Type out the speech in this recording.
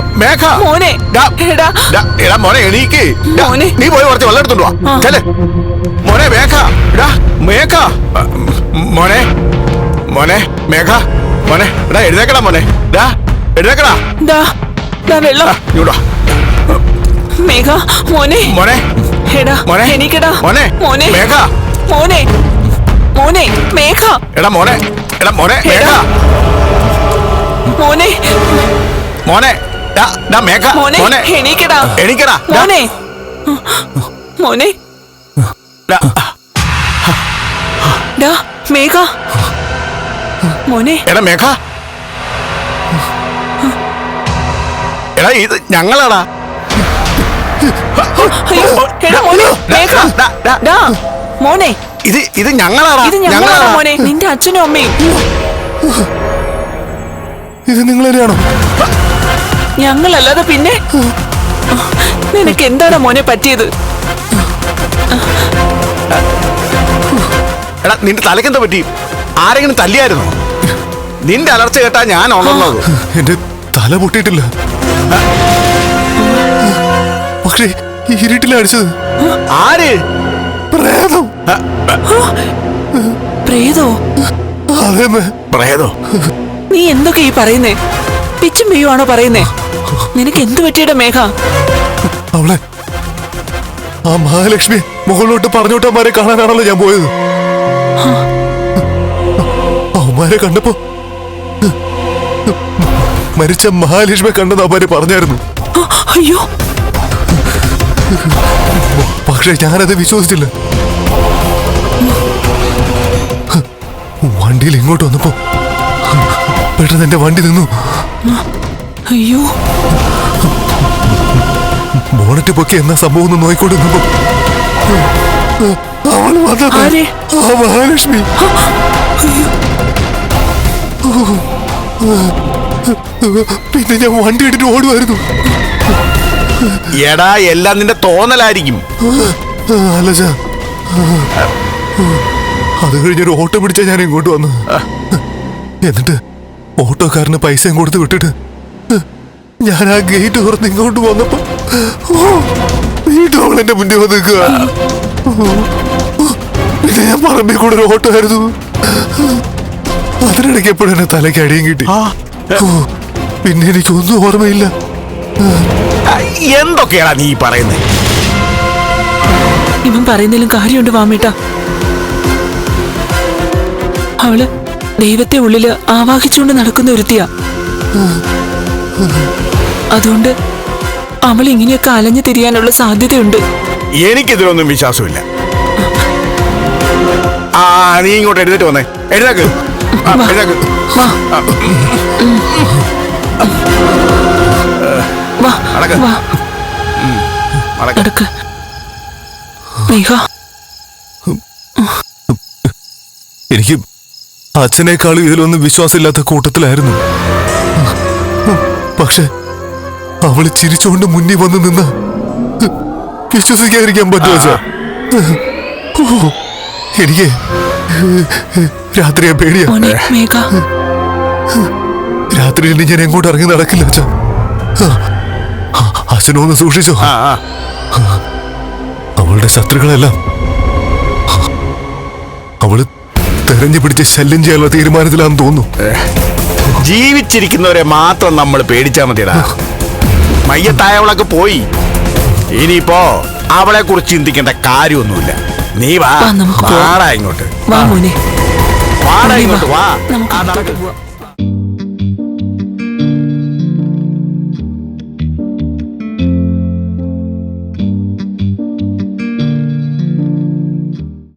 മേഘ. മോനെ. എടാ. മോനെ. എണീക്ക്. നീ പോയി കുറച്ച് വെള്ളം എടുത്തോണ്ട് വാ. ആ. മോനെ മേഘ. എടാ മേഘ. മോനെ മോനെ മേഘ. മോനെ എടാ എഴുതേക്കടാ മോനെ. ഡാ എഴുതേക്കടാ വെള്ളം. ആ, മേഘ മോനെ. മോനെ. എടാ മോനെ. എണീക്കടാ. മോനെ. മോനെ. മേഘ. മോനെ. മോനെ മേഘ. എടാ മോനെ. എടാ മോനെ മേഘ. മോനെ. മോനെ. മോനെ എണീക്കടാ. എണീക്കടാ. മോനെ. മോനെ. മേഘ. മോനെ. എടാ മേഘ. എടാ ഇത് ഞങ്ങളാടാ. മോനെ. ഇത് ഇത് ഞങ്ങളാടാ. ഇത് ഞങ്ങളാണ് മോനെ. നിന്റെ അച്ഛനും അമ്മയും. ഇത് നിങ്ങൾ തന്നെയാണോ ഞങ്ങളല്ലാതെ പിന്നെ? നിനക്ക് എന്താണ് മോനെ പറ്റിയത്? എടാ നിന്റെ തലക്കെന്താ പറ്റി? ആരെങ്കിലും തല്ലിയായിരുന്നോ? നിന്റെ അലർച്ച കേട്ടാ ഞാൻ ഉണർന്നത്. എന്റെ തല പൊട്ടിയിട്ടില്ല. പക്ഷേ ഈ ഇരുട്ടില അടിച്ചത്. ആര്? പ്രേതം. പ്രേതോ? പ്രേതോ? നീ എന്തൊക്കെ ഈ പറയുന്നേ? പിച്ചും പെയ്യുവാണോ പറയുന്നേ? നിനക്ക് എന്തു പറ്റിയുടെ മേഘ? അവളെ ആ മഹാലക്ഷ്മി മുകളിലോട്ട് പറഞ്ഞോട്ടന്മാരെ കാണാനാണല്ലോ ഞാൻ പോയത്. അവന്മാരെ കണ്ടപ്പോ മരിച്ച മഹാലക്ഷ്മി കണ്ടെന്ന് അവന്മാര് പറഞ്ഞായിരുന്നു. അയ്യോ. പക്ഷെ ഞാനത് വിശ്വസിച്ചില്ല. വണ്ടിയിൽ ഇങ്ങോട്ട് വന്നപ്പോ പെട്ടെന്ന് എന്റെ വണ്ടി നിന്നു. അയ്യോ. മോണറ്റ് പൊക്കി എന്നാ സംഭവം ഒന്ന് നോയിക്കൊണ്ട് നിന്നപ്പോ അവൾ വന്നത് ആരെ? ആ മഹാലക്ഷ്മി. പിന്നെ ഞാൻ വണ്ടി ഇട്ടിട്ട് ഓടുമായിരുന്നു എടാ എല്ലാം നിന്റെ തോന്നലായിരിക്കും. അല്ല ചാ. അത് കഴിഞ്ഞൊരു ഓട്ടോ പിടിച്ചാ ഞാൻ ഇങ്ങോട്ട് വന്നു എന്നിട്ട് ഓട്ടോക്കാരന് പൈസയും കൊടുത്ത് വിട്ടിട്ട് ഞാൻ ആ ഗേറ്റ് തുറന്ന് ഇങ്ങോട്ട് വന്നപ്പോ എന്റെ മുന്നിൽ വന്ന് നിൽക്കുക. പിന്നെ ഞാൻ പറമ്പിൽ കൂടെ ഒരു ഓട്ടോ ആയിരുന്നു അതിനിടയ്ക്ക് എപ്പോഴും എന്നെ തലയ്ക്ക് അടിയും കിട്ടി. പിന്നെ എനിക്കൊന്നും ഓർമ്മയില്ല. എന്തൊക്കെയാണ് നീ പറയുന്നത് ഇവൻ പറയുന്നതിലും കാര്യമുണ്ട് വാമേട്ടാ. അവൾ ദൈവത്തെ ഉള്ളിൽ ആവാഹിച്ചുകൊണ്ട് നടക്കുന്ന ഒരുത്തിയാ. അതുകൊണ്ട് അവൾ ഇങ്ങനെയൊക്കെ അലഞ്ഞു തിരിയാനുള്ള സാധ്യതയുണ്ട്. എനിക്കിതിലൊന്നും വിശ്വാസമില്ല. ആ നീ ഇങ്ങോട്ട് എഴുന്നേറ്റ് വന്നേ. എഴുതാക്ക് ആ, വാ. വാ. വാ. നടക്ക്. നടക്ക്. നടക്ക്. എനിക്ക് അച്ഛനേക്കാളും ഇതിലൊന്നും വിശ്വാസമില്ലാത്ത കൂട്ടത്തിലായിരുന്നു. പക്ഷെ അവൾ ചിരിച്ചുകൊണ്ട് മുന്നിൽ വന്ന് നിന്ന് വിശ്വസിക്കാതിരിക്കാൻ പറ്റുമോ അച്ഛാ? എനിക്ക് രാത്രിയെ പേടിയാ. മേഘ. രാത്രി ഇനി ഞാൻ എങ്ങോട്ട് ഇറങ്ങി നടക്കില്ല അച്ഛാ അച്ഛനൊന്ന് സൂക്ഷിച്ചോ. ആ ആ. അവളുടെ ശത്രുക്കളെല്ലാം തെരഞ്ഞു പിടിച്ച് ശല്യം ചെയ്യാനുള്ള തീരുമാനത്തിലാന്ന് തോന്നുന്നു. ജീവിച്ചിരിക്കുന്നവരെ മാത്രം നമ്മൾ പേടിച്ചാ മതിയടാ. മയ്യത്തായവളൊക്കെ പോയി. ഇനിയിപ്പോ അവളെ കുറിച്ച് ചിന്തിക്കേണ്ട കാര്യമൊന്നുമില്ല. നീ. വാടാ ഇങ്ങോട്ട്. വാ മോനെ. വാടാ ഇങ്ങോട്ട് വാ. നടക്ക്. പോവാം.